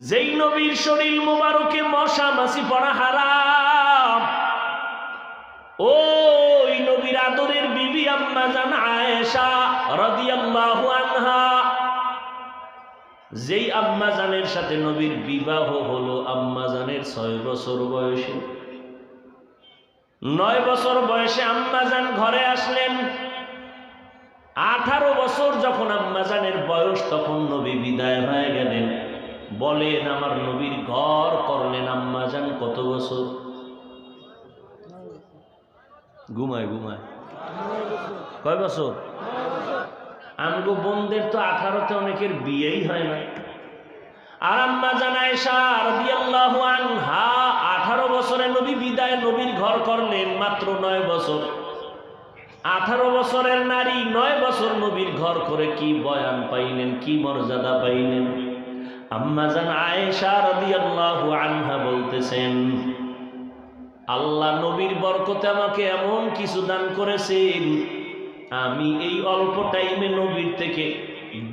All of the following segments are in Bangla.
যেই নবীর শরীর মোবারকে মশা মাছি পড়া হারাম। ওই নবীর আদরের বিবি আম্মা জান আয়েশা রাদিয়াল্লাহু আনহা। যেই আম্মা জানের সাথে নবীর বিবাহ হলো, আম্মা জানের ছয় বছর বয়সে। নয় বছর বয়সে আম্মা জান ঘরে আসলেন। আঠারো বছর যখন আম্মাজানের বয়স, তখন নবী বিদায় হয়ে গেলেন। বলেন, আমার নবীর ঘর করলেন আম্মাজান কত বছর? ঘুমায় ঘুমায়। কয় বছর? আমগো বোনদের তো আঠারোতে অনেকের বিয়েই হয় না আর আম্মা জানায় আনহা আঠারো বছরে নবী বিদায় নবীর ঘর করলেন, মাত্র নয় বছর। আঠারো বছরের নারী নয় বছর নবীর ঘর করে কি বয়ান পাইলেন, কি মর্যাদা পাইলেন? আম্মাজান আয়েশা রাদিয়াল্লাহু আনহা বলতেছেন, আল্লাহ নবীর বরকতে আমাকে এমন কিছু দান করেছেন, আমি এই অল্প টাইমে নবীর থেকে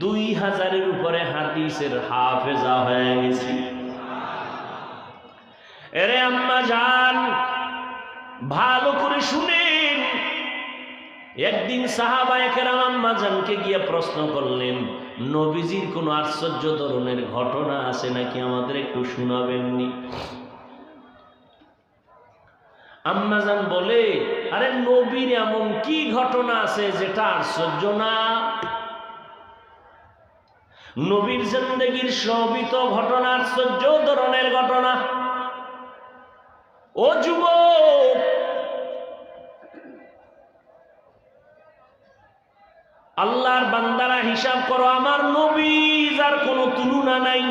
দুই হাজারের উপরে হাদিসের হাফেজা হয়ে গেছি। এরে আম্মা যান ভালো করে শুনেন একদিন আম্মাজানকে গিয়ে প্রশ্ন করলেন, নবীজির কোনো আশ্চর্য ধরনের ঘটনা আছে নাকি আমাদের একটু শোনাবেননি? আম্মাজান বলে, আরে নবীর এমন কি ঘটনা আছে যেটা আশ্চর্য না? নবীর জিন্দগির সবই তো ঘটনা আশ্চর্য ধরনের ঘটনা। ও যুবক আল্লাহর বান্দারা হিসাব করো, আমার নবী যার কোনো তুলনা নাই।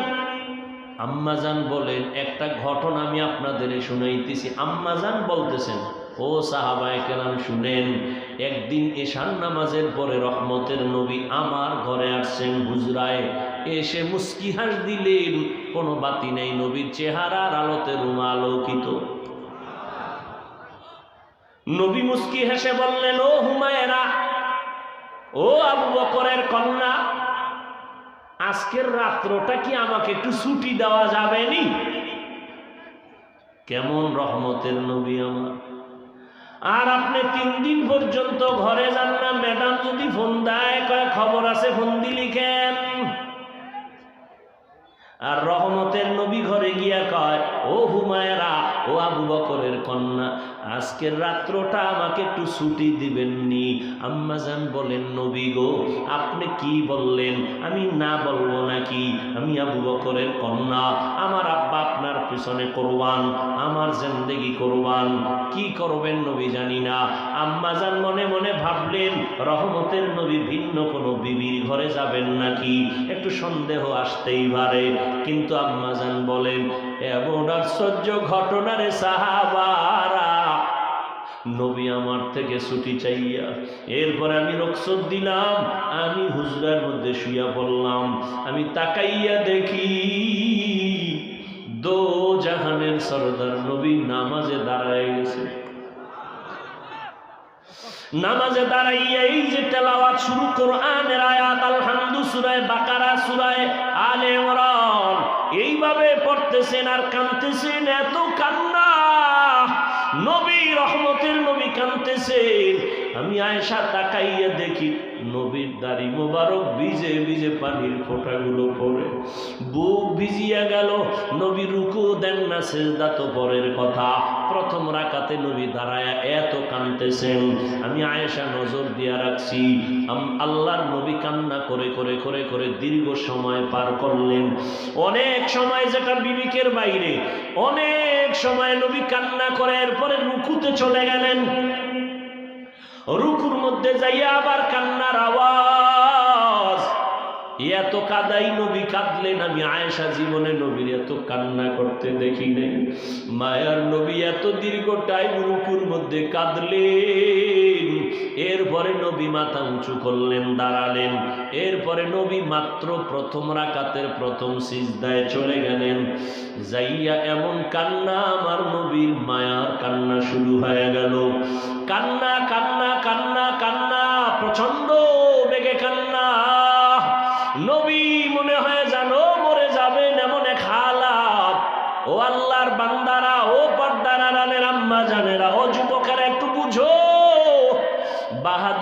আম্মাজান বলেন, একটা ঘটনা আমি আপনাদের শুনাইতেছি। আম্মাজান বলতেছেন, ও সাহাবায় কেরাম, শুনেন, একদিন এশান নামাজের পরে রহমতের নবী আমার ঘরে আসছেন হুজরায়। এসে মুস্কি হাস দিলেন, কোনো বাতি নেই নবীর চেহারার আলোতে রুমা আলোকিত। নবী মুস্কি হেসে বললেন, ও হুমায়রা ও আবু বকরের কন্যা, আজকের রাত্রটা কি আমাকে একটু ছুটি দেওয়া যাবে নি? কেমন রহমতের নবী আমার। আর আপনি তিন দিন পর্যন্ত ঘরে যান না, ম্যাডাম যদি ফোন দেয়, কয় খবর আছে, ফোন দিলি কেন? আর রহমতের নবী ঘরে গিয়া কয়, ও হুমায়রা, ও আবু বকরের কন্যা আজকের রাত্রটা আমাকে একটু ছুটি দিবেননি। আম্মাজান বলেন, নবী গো, আপনি কি বললেন? আমি না বলব নাকি? আমি আবু বকরের কন্যা। আমার আব্বা আপনার পিছনে করবান, আমার জিন্দেগি করবান। কি করবেন নবী জানি না। আম্মাজান মনে মনে ভাবলেন, রহমতের নবী ভিন্ন কোনো বিবির ঘরে যাবেন নাকি? একটু সন্দেহ আসতেই পারে। কিন্তু আম্মাজান বলেন এমন আশ্চর্য ঘটনারে সাহাবারা। নবী আমার থেকে ছুটি চাইয়া, এরপর আমি রক্ষত দিলাম, আমি হুজরার মধ্যে শুইয়া পড়লাম। আমি তাকাইয়া দেখি, দো জাহানের সরদার নবী নামাজে দাঁড়ায় গেছে। নামাজে দাঁড়াইয়া এই যে তেলাওয়াত শুরু, কোরআনের আয়াত, আলহামদু সুরায় বাকারা, সুরায় আলে ইমরান। এইভাবে পড়তেছেন আর কাঁদতেছেন, এত কান্না। নবী রহমতের নবী কানতেছেন আমি আয়সা তাকাইয়া দেখি নবীর দাড়ি মোবারক ভিজে ভিজে পানির ফোঁটাগুলো পড়ে। বুক ভিজিয়া গেল। নবী রুকু দেন না, সেজদা তো পরের কথা। প্রথম রাকাতে নবী দাঁড়ায় এত কানতেছেন। আমি আয়েশা নজর দিয়া রাখছি। আল্লাহর নবী কান্না করে করে করে করে দীর্ঘ সময় পার করলেন। অনেক সময় যেটা বিবিকের বাইরে, অনেক সময় নবী কান্না করে এরপরে রুকুতে চলে গেলেন। রুকুর মধ্যে যাইয়া আবার কান্নার আওয়াজ এত কাদাই নবী কাঁদলেন, আমি আয়েশা জীবনে নবীর এত কান্না করতে দেখি নাই। মায়ার নবী এত দীর্ঘ টাইম রুকুর মধ্যে কাঁদলেন। এরপরে নবী মাথা উঁচু করলেন, দাঁড়ালেন। এরপরে নবী মাত্র প্রথম রাকাতের প্রথম সিজদায় চলে গেলেন। যাইয়া এমন কান্না আমার নবীর মায়ার কান্না শুরু হয়ে গেল। কান্না কান্না কান্না কান্না প্রচণ্ড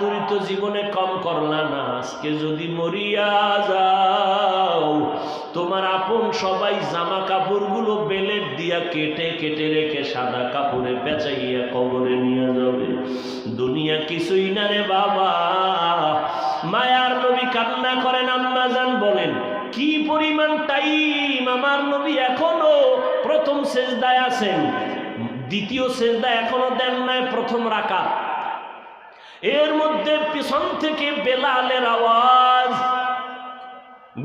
বাহাদুরি জীবনে কম করলা না, আজকে যদি মরিয়া যাও, তোমার আপন সবাই জামা কাপড়গুলো বেলেট দিয়া কেটে কেটে রেখে সাদা কাপড়ে পেঁচাইয়া কবরে নিয়ে যাবে। দুনিয়া কিছুই না রে বাবা। মায়ার নবী কান্না করেন, আম্মা জান বলেন, কি পরিমাণ টাইম আমার নবী এখনও প্রথম সেজদায় আছেন, দ্বিতীয় সেজদা এখনও দেন নাই, প্রথম রাকাত। এর মধ্যে পিছন থেকে বেলালের আওয়াজ।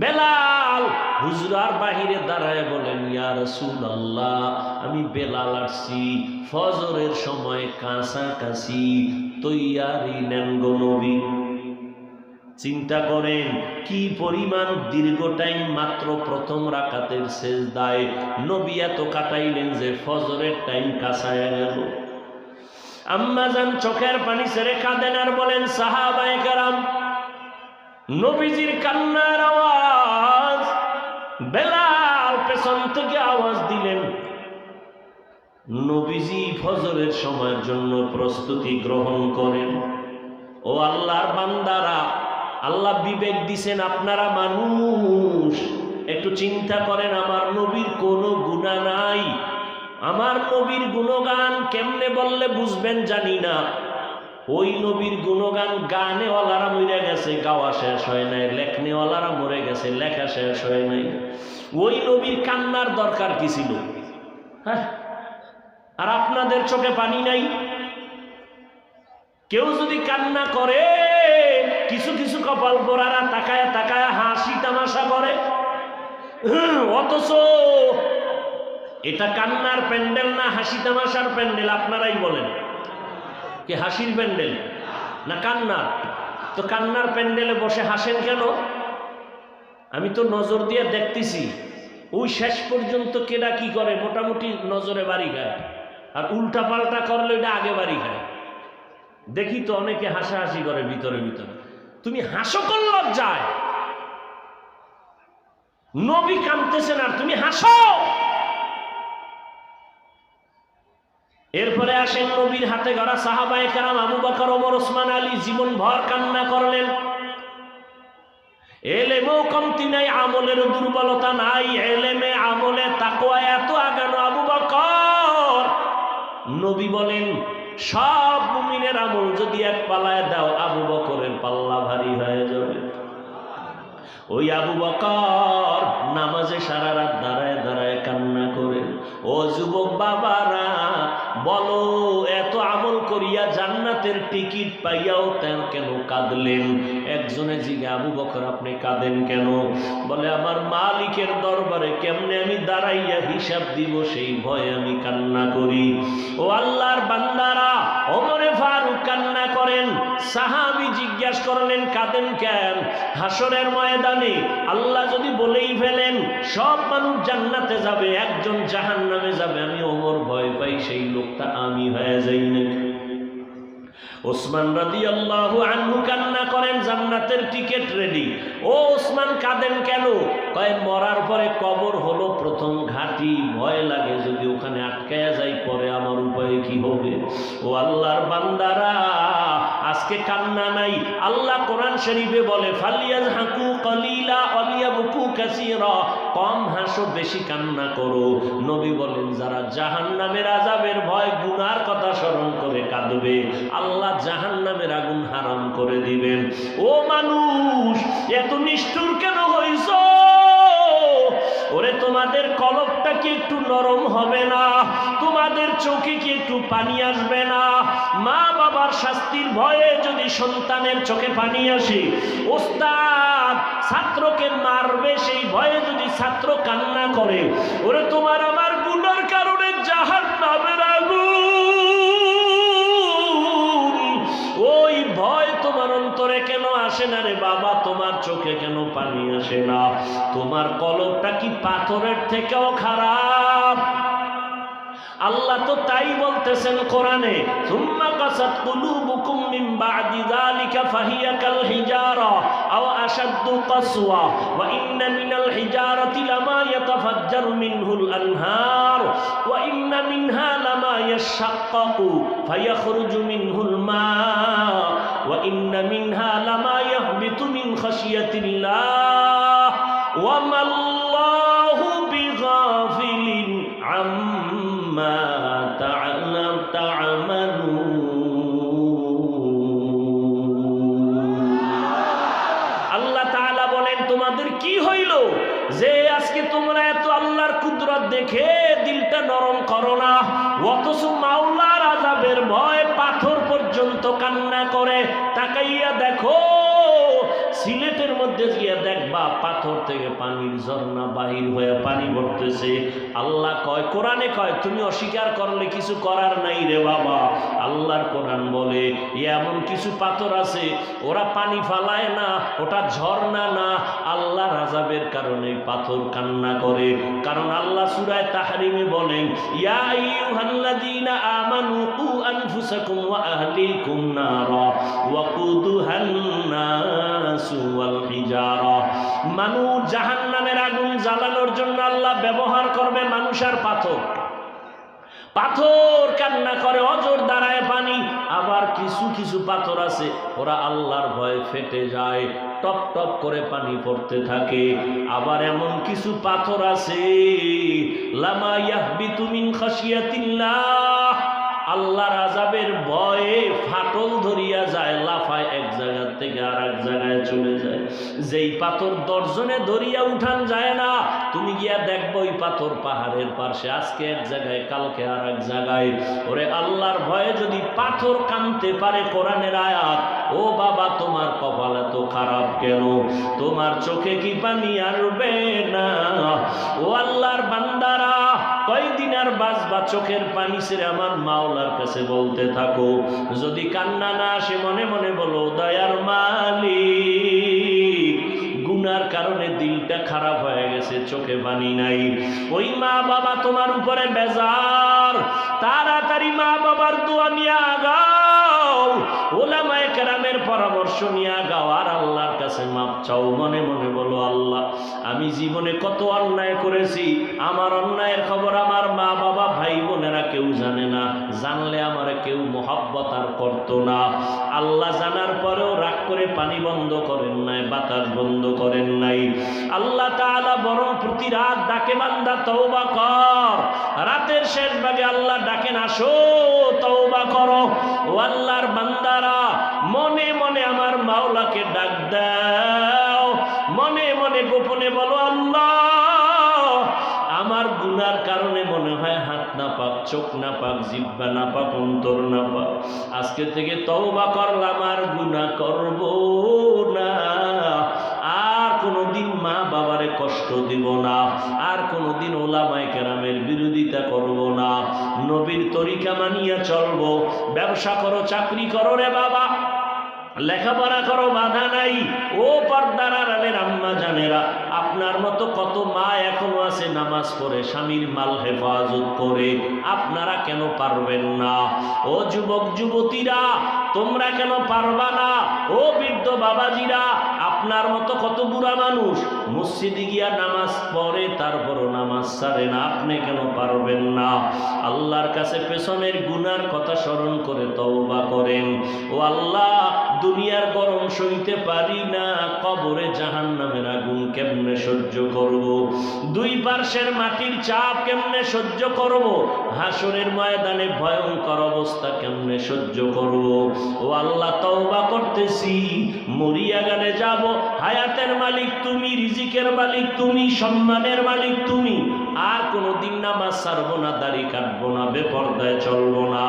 বেলাল হুজরার বাহিরে দাঁড়ায় বলেন, ইয়া রাসূলুল্লাহ, আমি বেলাল আসছি। ফজরের সময় কাছাকাছি তৈয়ারি নেন গো চিন্তা করেন, কি পরিমাণ দীর্ঘ টাইম মাত্র প্রথম রাকাতের শেষ দায় নবী এত কাটাইলেন যে ফজরের টাইম কাছায় গেল। আম্মা যান চোখের পানি ছেড়ে কাঁদেন আর বলেন, সাহাবায়ে কারাম, নবীজির কান্নার আওয়াজ, বেলাল পেছন থেকে আওয়াজ দিলেন। নবীজি ফজরের সময়ের জন্য প্রস্তুতি গ্রহণ করেন। ও আল্লাহর বান্দারা, আল্লাহ বিবেক দিছেন, আপনারা মানুষ। একটু চিন্তা করেন, আমার নবীর কোনো গুণা নাই। আমার নবীর গুণগান কেমনে বললে বুঝবেন জানি না। ওই নবীর গুণগান গানেওয়ালারা মরে গেছে গাওয়া শেষ হয় নাই লেখনেওয়ালারা মরে গেছে লেখা শেষ হয় নাই। ওই নবীর কান্নার দরকার কি ছিল? হ্যাঁ? আর আপনাদের চোখে পানি নাই? কেউ যদি কান্না করে কিছু কিছু কপাল পরারা তাকায় তাকায় হাসি তামাশা করে। হুম, অথচ এটা কান্নার প্যান্ডেল না হাসি তামাশার প্যান্ডেল, আপনারাই বলেন। কি হাসির প্যান্ডেল? না কান্নার? তো কান্নার প্যান্ডেলে বসে হাসেন কেন? আমি তো নজর দিয়ে দেখতেছি, ওই শেষ পর্যন্ত কেডা কি করে? মোটামুটি নজরে বাড়ি খায়। আর উল্টা পাল্টা করলে ওইটা আগে বাড়ি খায়। দেখি তো অনেকে হাসাহাসি করে ভিতরে ভিতরে। তুমি হাসো করল যায় নবী কাঁদতেছেন আর তুমি হাসো! এরপরে আসেন নবীর হাতে গড়া সাহাবায়ে কারাম আবু বকর, ওমর, ওসমান, আলী জীবন ভর কান্না করলেন। এলেমেও কমতি নাই, আমলের দুর্বলতা নাই, এলেমে আমলে তাকওয়া এত আগানো আবু বকর। নবী বলেন, সব মুমিনের আমল যদি এক পালায় দাও, আবু বকরের পাল্লা ভারী হয়ে যাবে। ওই আবু বকর নামাজে সারা রাত দাঁড়ায় দাঁড়ায় কান্না করে, ও যুবক বাবারা বলো। জান্নাতের টিকিট পাইয়াও তেন কেন কাঁদলেন? একজনে জিগে আবু বকর, আপনি কাঁদেন কেন? বলে, আমার মালিকের দরবারে কেমনে আমি দাঁড়াইয়া হিসাব দিব, সেই ভয়ে আমি কান্না করি। ও আল্লাহর বান্দারা, ওমরে ফারুক কান্না করেন, সাহাবি জিজ্ঞাসা করলেন, কাঁদেন কেন? হাসরের ময়দানে আল্লাহ যদি বলেই ফেলেন, সব মানুষ জান্নাতে যাবে, একজন জাহান নামে যাবে, আমি ওমর ভয় পাই, সেই লোকটা আমি হয়ে যাই নাকি? ওসমান রাদি আল্লাহ আনহু কান্না করেন, জান্নাতের টিকিট রেডি ও ওসমান, কাঁদেন কেন? কয়, মরার পরে কবর হলো প্রথম ঘাটি, ভয় লাগে যদি ওখানে আটকায়া যাই, পরে আমার উপায় কি হবে? ও আল্লাহর বান্দারা, আজকে কান্না নাই। আল্লাহ কোরআন শরীফে বলে ফালিয়াজ হাঁকু কলিলা কম হাসো, বেশি কান্না করো। নবী বলেন, যারা জাহান নামের আজাবের ভয়, গুনার কথা স্মরণ করে কাঁদবে, আল্লাহ জাহান নামের আগুন হারাম করে দিবেন। ও মানুষ, এত নিষ্ঠুর কেন হইছ? ওরে, তোমাদের কলবটা কি একটু নরম হবে না? তোমাদের চোখে কি একটু পানি আসবে না? মা বাবার শাস্তির ভয়ে যদি সন্তানের চোখে পানি আসে, ওস্তাদ ছাত্রকে মারবে, সেই ভয়ে যদি ছাত্র কান্না করে, ওরে তোমার আমার গুনার কারণে জাহান নামের আগুন। ওই ভয় তোমার অন্তরে কেন আসে না রে বাবা? তোমার চোখে কেন পানি আসে না? তোমার কলবটা কি পাথরের থেকেও খারাপ? আল্লাহ তো তাই বলতেছেন কোরআনে, সুম্মা কাসাত কুলুবুকুম মিন বাদি যালিকা ফাহিয়া কাল হিজারা, আও আশাদ্দু কাসওয়া, ওয়া ইন্না মিনাল হিজারাতি লামা ইয়াতাফাজ্জারু মিনহুল আনহার, ওয়া ইন্না মিনহা লামা ইয়াশাক্কাকু ফায়াখরুজু মিনহুল মা, ওয়া ইন্না মিনহা লামা ইয়াহবিতু মিন খাশিয়াতিল্লাহ, ওয়া মাল্লাহু তোমাদের কি হইল? যে আজকে তোমরা এত আল্লাহর কুদরত দেখে দিলটা নরম করো না, অথচ মাওলার আজাবের ভয় পাথর পর্যন্ত কান্না করে। তাকাইয়া দেখো, সিলেটের মধ্যে গিয়া দেখবা পাথর থেকে পানির ঝর্ণা বাহির হয়ে পানি পড়তেছে আল্লাহ কয়, কোরআনে কয়, তুমি অস্বীকার করলে কিছু করার নাই রে বাবা। আল্লাহর কোরআন বলে এমন কিছু পাথর আছে, ওরা পানি ফালায় না, ওটা ঝর্ণা না। আল্লাহ রাজাবের কারণে পাথর কান্না করে, কারণ আল্লাহ সুরায় তাহারিমে বলেন মানুষ জাহান্নামের আগুন জ্বালানোর জন্য আল্লাহ ব্যবহার করবে মানুষ আর পাথর। পাথর কান্না করে, অজর দাঁড়ায় পানি। আবার কিছু কিছু পাথর আছে, ওরা আল্লাহর ভয়ে ফেটে যায়, টপ টপ করে পানি পড়তে থাকে। আবার এমন কিছু পাথর আছে, লামা ইয়াহবি তুমিন খাশিয়াতিল্লাহ। আল্লাহর আজাবের ভয়ে ফাটল ধরিয়া যায়, লাফায় এক জায়গা থেকে আর এক জায়গায় চলে যায়। যেই পাথর দর্জনে ধরিয়া উঠান যায় না, তুমি গিয়া দেখব ওই পাথর পাহাড়ের পাশে আজকে এক জায়গায়, কালকে আর এক জায়গায়। ওরে আল্লাহর ভয়ে যদি পাথর কানতে পারে কোরআনের আয়াত, ও বাবা তোমার কপাল এত খারাপ কেন? তোমার চোখে কি পানি আসবে না? ও আল্লাহর বান্দারা কয়দিন আর বাঁচবা চোখের পানি ছেড়ে আমার মাওলার কাছে বলতে থাকো। যদি কান্না না আসে, মনে মনে বলো, দয়ার মালিক, গুনার কারণে দিলটা খারাপ হয়ে গেছে, চোখে পানি নাই। ওই মা বাবা তোমার উপরে বেজার। তাড়াতাড়ি মা বাবার দোয়া নিয়ে আগাও। ওলামায়ে কেরামের পরামর্শ নিয়ে আগাও আর আল্লাহর কাছে মাপ চাও, মনে মনে বলো, আল্লাহ, আমি জীবনে কত অন্যায় করেছি। আমার অন্যায়ের খবর আমার মা বাবা ভাই বোনেরা কেউ জানে না। জানলে আমার কেউ মোহাব্বত আর করতো না। আল্লাহ জানার পরেও রাগ করে পানি বন্ধ করেন নাই, বাতাস বন্ধ করেন নাই। আল্লাহ তাআলা বরং প্রতি রাত ডাকে, বান্দা, তওবা কর। রাতের শেষ ভাগে আল্লাহ ডাকেন, আসো। করো। ও আল্লাহর বান্দারা, মনে মনে আমার মাওলাকে ডাক দাও। মনে মনে গোপনে বলো, আল্লাহ, আমার গুনার কারণে মনে হয় হাত না পাক, চোখ না পাক জিব্বা না পাক, অন্তর না পাক। আজকে থেকে তওবা করলাম আর গুনাহ করব। কোনোদিন মা বাবারে কষ্ট দিব না, আর কোনোদিন ওলামায় কেরামের বিরোধিতা করব না। নবীর তরিকা মানিয়া চলবো। ব্যবসা করো, চাকরি করো রে বাবা। লেখাপড়া করো, বাধা নাই। ও পর্দার আড়ালের আম্মা জানেরা, আপনার মতো কত মা এখনও আছে নামাজ পড়ে, স্বামীর মাল হেফাজত করে। আপনারা কেন পারবেন না? ও যুবক, যুবতীরা, তোমরা কেন পারবা না? ও বৃদ্ধ বাবাজিরা আপনার মতো কত বুড়া মানুষ মসজিদে গিয়া নামাজ পড়ে, তারপরও নামাজ ছাড়ে না আপনি কেন পারবেন না আল্লাহর কাছে পেছনের গুনার কথা স্মরণ করে তওবা করেন ও আল্লাহ, দুনিয়ার গরম সইতে পারি না, কবরে জাহান নামের আগুন কেমনে সহ্য করব। দুই পার্শ্বের মাটির চাপ কেমনে সহ্য করব। হাসরের ময়দানে ভয়ঙ্কর অবস্থা কেমনে সহ্য করব। ও আল্লাহ, তওবা করতেছি, মরিয়া গেলে যাব হায়াতের মালিক তুমি, রিজিকের মালিক তুমি, সম্মানের মালিক তুমি। আর কোনো দিন নামাজ ছাড়বো না, দাড়ি কাটবো না, বেপর্দায় চলবো না,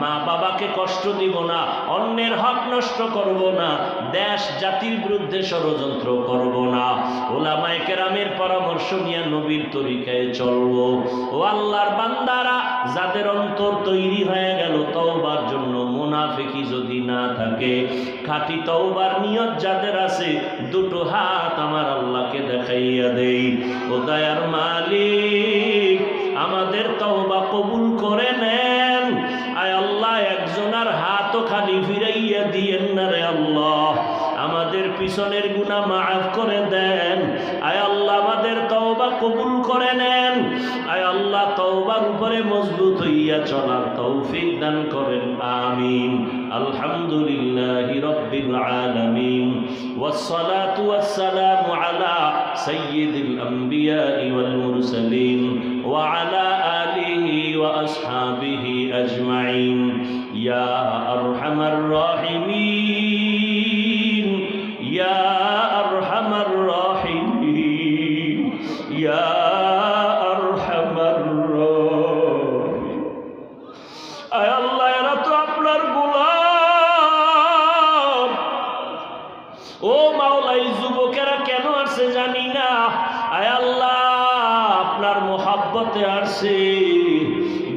মা বাবাকে কষ্ট দিব না, অন্যের হক নষ্ট করব না, দেশ, জাতির বিরুদ্ধে ষড়যন্ত্র করব না। ওলামায়ে কেরামের পরামর্শ নিয়ে নবীর তরিকায় চলবো। ও আল্লাহর বান্দারা, যাদের অন্তর তৈরি হয়ে গেল, তওবার জন্য মুনাফিকি যদি না থাকে খাতি তওবার নিয়ত যাদের আছে, দুটো হাত আমার আল্লাহকে দেখাইয়া দেই। ও দয়ার মালিক, আমাদের তওবা কবুল করে নেন। আয় আল্লাহ, একজনের হাতও খালি ফিরাইয়া দিয়েন না রে আল্লাহ। পিছনের গুনাহ মাফ করে দেন আয় আল্লাহ আমাদের তওবা কবুল করে নেন আয় আল্লাহ তওবার উপরে মজবুত হইয়া চলার তৌফিক দান করেন আমিন আলহামদুলিল্লাহি রাব্বিল আলামিন والصلاة والسلام على سيد الأنبياء والمرسلين وعلى آله وأصحابه أجمعين يا أرحم الراحمين ও মাওলাই, যুবকেরা কেন আসছে জানি না। আয় আল্লাহ, আপনার মোহাব্বতে আসে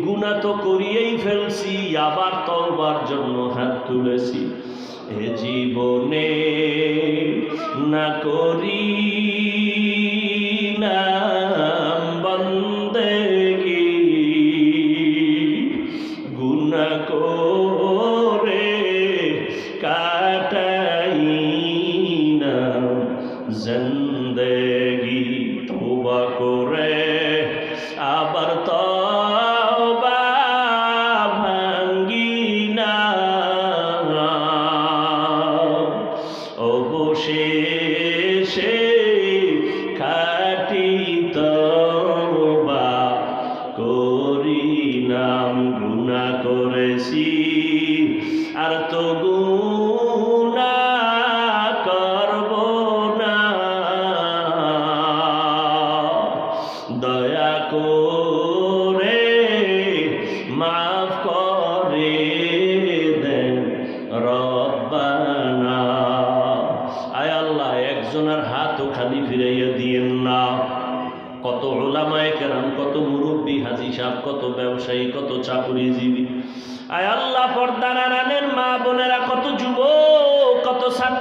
গুণা তো করিয়েই ফেলছি, আবার তওবার জন্য হাত তুলেছি। এ জীবনে না করি না অবশেষে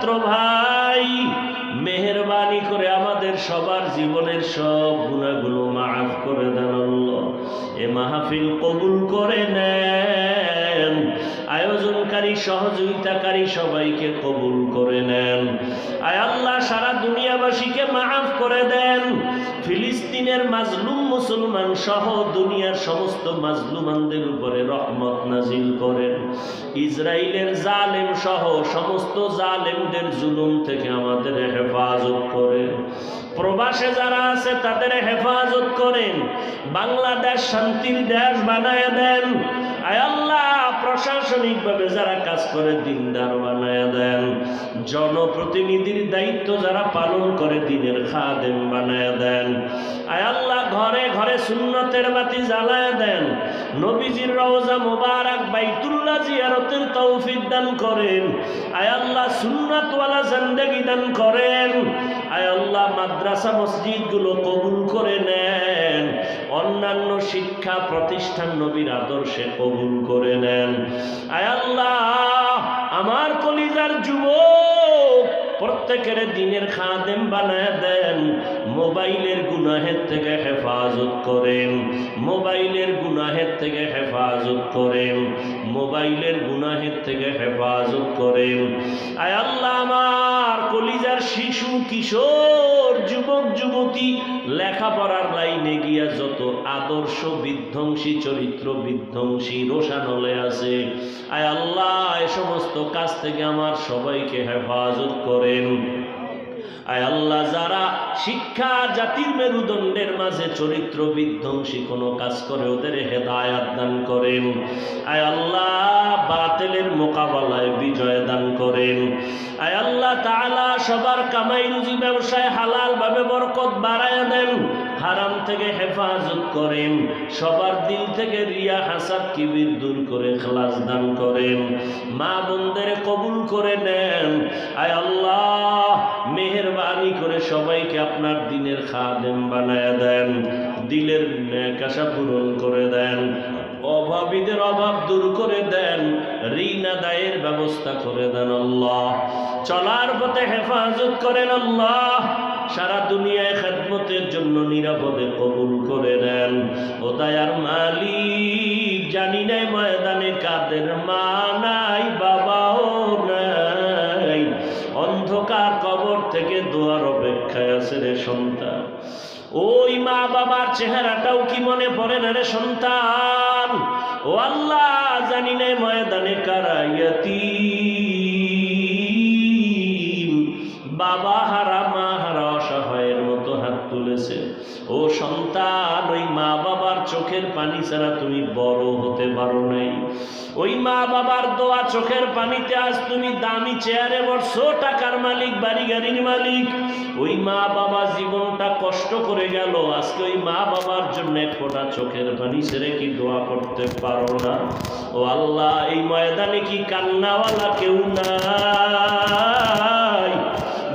ছাত্র ভাই, মেহরবানি করে আমাদের সবার জীবনের সব গুণাগুলো মাফ করে দেন এ মাহফিল কবুল করে নেন, আয়োজনকারী, সহযোগিতাকারী সবাইকে কবুল করে নেন। আয় আল্লাহ, সারা দুনিয়াবাসীকে মাফ করে দেন, ফিলিস্তিনের মাজলুম মুসলমান সহ দুনিয়ার সমস্ত মাজলুমানদের উপরে রহমত নাজিল করেন। ইসরায়েলের জালেম সহ সমস্ত জালেমদের জুলুম থেকে আমাদের হেফাজত করেন। প্রবাসে যারা আছে, তাদের হেফাজত করেন। বাংলাদেশ শান্তির দেশ বানায় দেন। আয় আল্লাহ! প্রশাসনিকভাবে যারা কাজ করে, দিনদার বানায় দেন। জনপ্রতিনিধির দায়িত্ব যারা পালন করে, দিনের খাদেম বানায় দেন। আল্লাহ, ঘরে ঘরে সুন্নতের বাতি জ্বালায় দেন। নবীজির রওজা মোবারক বাইতুল্লাহ জিয়ারতের তৌফিক দান করেন। আয় আল্লাহ, সুন্নাতওয়ালা জিন্দেগি দান করেন। আয় আল্লাহ, মাদ্রাসা মসজিদগুলো কবুল করে নেন। অন্যান্য শিক্ষা প্রতিষ্ঠান নবীর আদর্শে কবুল করে নেন। আয় আল্লাহ, আমার কলিজার যুবক প্রত্যেকের দিনের খাদেম বানায় দেন। মোবাইলের গুনাহের থেকে হেফাজত করেন। মোবাইলের গুনাহের থেকে হেফাজত করেন। মোবাইলের গুনাহের থেকে হেফাজত করেন। আয় আল্লাহ, আমার কলিজার শিশু, কিশোর যুবতী, লেখাপড়ার লাইনে গিয়া যত আদর্শ বিধ্বংসী চরিত্র বিধ্বংসী রোশান হলে আছে। আয় আল্লাহ, এ সমস্ত কাজ থেকে আমার সবাইকে হেফাজত করেন। আয় আল্লাহ, যারা শিক্ষা জাতির মেরুদণ্ডের মাঝে চরিত্র বিধ্বংসী কোনো কাজ করে, ওদের হেদায়াত দান করেন। আয় আল্লাহ, বাতেলের মোকাবেলায় বিজয় দান করেন। আয় আল্লাহ তাআলা, সবার কামাই রুজি ব্যবসায় হালাল ভাবে বরকত বাড়ায় দেন, হারাম থেকে হেফাজত করেন, সবার দিল থেকে রিয়া হাসাদ কিবির দূর করে খালাস দান করেন, মা বোনদের কবুল করে নেন। আয় আল্লাহ মেহরবানি করে সবাইকে আপনার দিনের খাদেম বানায় দেন, দিলের নেকাশা পূরণ করে দেন, অভাবীদের অভাব দূর করে দেন, ঋণ আদায়ের ব্যবস্থা করে দেন আল্লাহ। চলার পথে হেফাজত করেন আল্লাহ। সারা দুনিয়ায় খেদমতের জন্য নিরাপদে কবুল করে নেন। ও দয়ার মালিক, জানি নাই ময়দানে কাদের মা নাই বাবাও ওই মা বাবার চেহারাটাও কি মনে পড়ে না রে সন্তান? ও আল্লাহ জানি না ময়দানে কারাইয়াতি বাবা হারা, মা হারা অসহায়ের মতো হাত তুলেছে। ও সন্তান, ওই মা বাবার চোখের পানি ছাড়া তুমি বড় হতে পারো নাই। ওই মা বাবার দোয়া চোখের পানিতে আজ তুমি দামি চেয়ারে বসছো, টাকার মালিক বাড়ি গাড়ির মালিক। ওই মা বাবা জীবনটা কষ্ট করে গেল, আজকে ওই মা বাবার জন্য ফোঁটা চোখের পানি ছেড়ে কি দোয়া করতে পারো না? ও আল্লাহ, এই ময়দানে কি কান্নাওয়ালা কেউ নাই?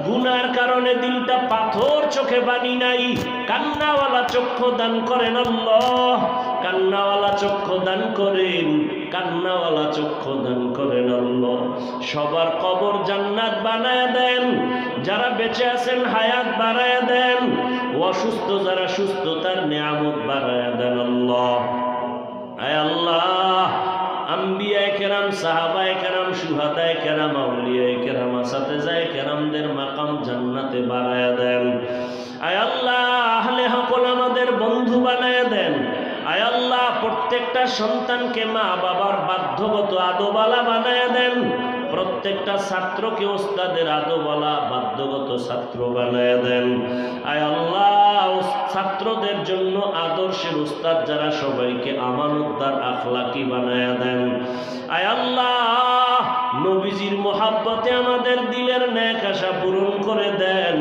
গুনার কারণে দিলটা পাথর চোখে বানি নাই। কান্নাওয়ালা চক্ষু দান করেন আল্লাহ, কান্নাওয়ালা চক্ষু দান করেন। কান্নাওয়ালা চক্ষু দান করেন আল্লাহ। সবার কবর জান্নাত বানায় দেন। যারা বেঁচে আছেন, হায়াত বাড়ায় দেন। অসুস্থ যারা সুস্থ, তার নিয়ামত বাড়ায় দেন আল্লাহ। আয় আল্লাহ, আম্বিয়ায় কেরাম, সাহাবায় কেরাম, সুহাদায় কেরাম, আউলিয়ায় কেরাম আসাতে যায় কেরামদের মাকাম জান্নাতে বাড়ায়া দেন। আয় আল্লাহ আহলে হকল আমাদের বন্ধু বানায়া দেন আয় আল্লাহ প্রত্যেকটা সন্তানকে মা বাবার বাধ্যগত আদোবালা বানায়া দেন। প্রত্যেকটা ছাত্রকে ওস্তাদের আদোবালা বাধ্যগত ছাত্র বানায়া দেন। আয় আল্লাহ ছাত্রদের জন্য আদর্শের উস্তাদ যারা সবাইকে আমানতদার আখলাকি বানায়া দেন। আয় আল্লাহ, নবীজির মোহাব্বতে আমাদের দিলের ন্যাক আশা পূরণ করে দেন।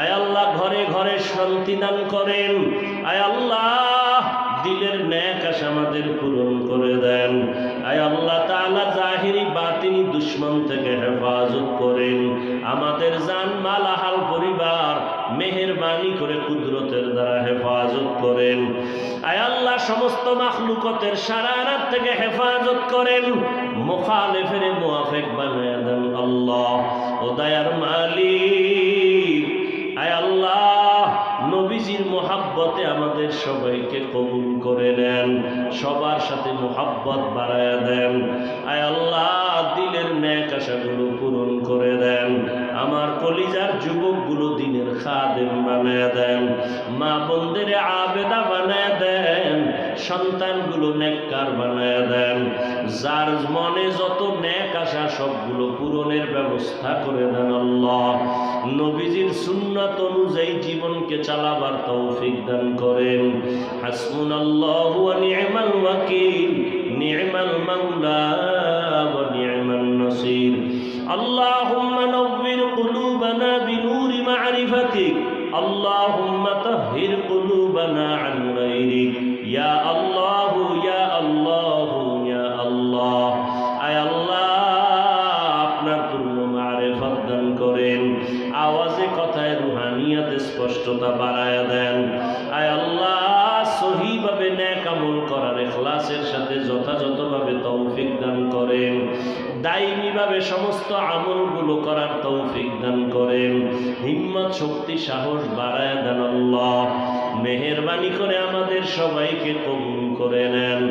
আয় আল্লাহ, ঘরে ঘরে শান্তি দান করেন। আয় আল্লাহ দিলের ন্যাক আশা আমাদের পূরণ করে দেন। আয় আল্লাহ তাআলা জাহিরি বাতিনি দুশ্মন থেকে হেফাজত করেন। আমাদের জান মালাহাল পরিবার মেহেরবানি করে কুদরতের দ্বারা হেফাজত করেন। আয় আল্লাহ সমস্ত মাখলুকতের সারা থেকে হেফাজত করেন। মুখালেফের মুআফেক বানায় দেন আল্লাহ। ও দয়ার মালিক। মোহাব্বতে আমাদের সবাইকে কবুল করে নেন, সবার সাথে মোহাব্বত বাড়ায় দেন। আয় আল্লাহ, দিলের ন্যাক আশাগুলো পূরণ করে দেন। আমার কলিজার যুবকগুলো দিনের খাদেম বানায় দেন। মা বন্ধের আবেদা বানায় দেন। সন্তানগুলো নেককার বানায় দেন যার মনে যত ন্যাক আশা সবগুলো পূরণের ব্যবস্থা করে দেন আল্লাহ নবীজির সুন্নাত অনুযায়ী জীবনকে চালাবার তৌফিক দান করেন হাসমুন আল্লাহ ওয়া নি'মাল ওয়াকিল নি'মাল মাওলা ওয়া নি'মান নাসির اللهم نور قلوبنا بنور معرفتك اللهم طهر قلوبنا عن غيرك ইয়া আল্লাহ ইয়া আল্লাহ স্পষ্টতা বাড়ায়া দেন। আয় আল্লাহ, সহিভাবে ন্যাক আমল করার সাথে যথাযথভাবে তৌফিক দান করেন। দায়ীভাবে সমস্ত আমলগুলো করার তৌফিক দান করেন। হিম্মত, শক্তি, সাহস বাড়ায় দেন আল্লাহ। মেহরবানি করে আমাদের সবাইকে কবুল করে নেন।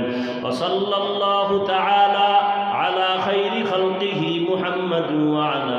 আলা খাইরি খালতিহি মুহাম্মদ ওয়া আলা